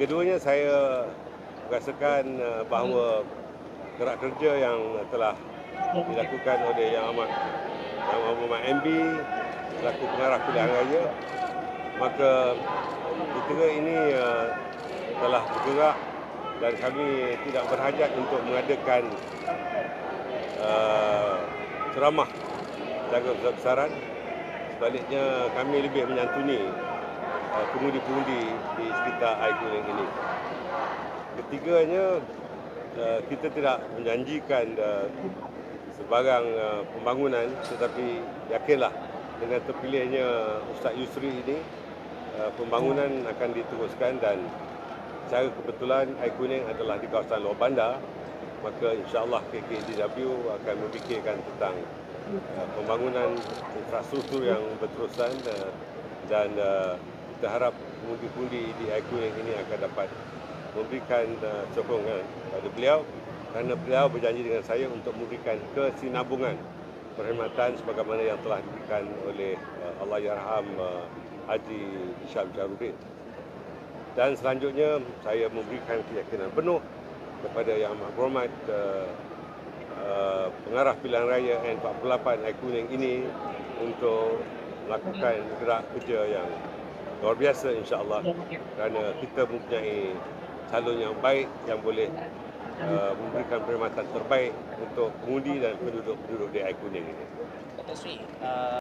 Keduanya saya rasakan uh, bahawa gerak kerja yang telah dilakukan oleh Yang Amat Yang Amat MB selaku pengarah pilihan raya. Maka kita ini uh, telah bergerak dan kami tidak berhajat untuk mengadakan uh, ceramah jaga besar-besaran sebaliknya kami lebih menyantuni pengundi-pengundi di sekitar air kuning ini. Ketiganya uh, kita tidak menjanjikan uh, sebarang pembangunan tetapi yakinlah dengan terpilihnya Ustaz Yusri ini pembangunan akan diteruskan dan secara kebetulan air kuning adalah di kawasan luar bandar maka insyaAllah KKDW akan memikirkan tentang pembangunan infrastruktur yang berterusan dan kita harap pundi-pundi di air kuning ini akan dapat memberikan uh, sokongan pada beliau kerana beliau berjanji dengan saya untuk memberikan kesinambungan perkhidmatan sebagaimana yang telah diberikan oleh uh, Allahyarham uh, Haji Syam Jarudin. Dan selanjutnya saya memberikan keyakinan penuh kepada Yang Amat Berhormat uh, uh, pengarah pilihan raya N48 Air Kuning ini untuk melakukan gerak kerja yang luar biasa insya-Allah. Kerana kita mempunyai calon yang baik yang boleh uh, memberikan perkhidmatan terbaik untuk pengundi dan penduduk-penduduk di Air Kuning ini. Dato' Sri, uh,